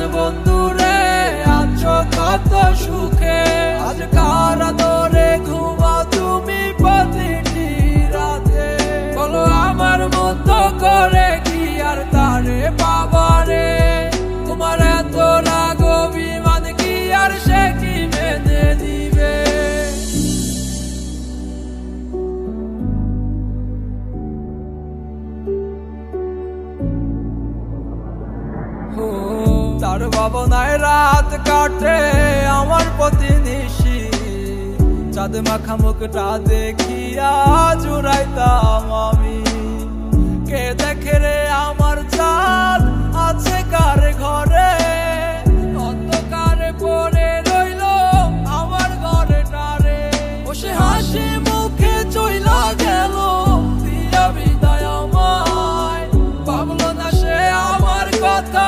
পাশান তার ভাবনায় রাত কাটে আমার প্রতি নিশি চাঁদ মাখা মুখটা দেখিয়া জুড়াইতাম আমি। কে দেখে রে আমার চাঁদ আছে কার ঘরে? অন্ধকারে পড়ে রইল আমার ঘরে টারে বসে হাসি মুখে চইলা গেল, দিয়া বিদায় আমায়। ভাবলো না সে আমার কথা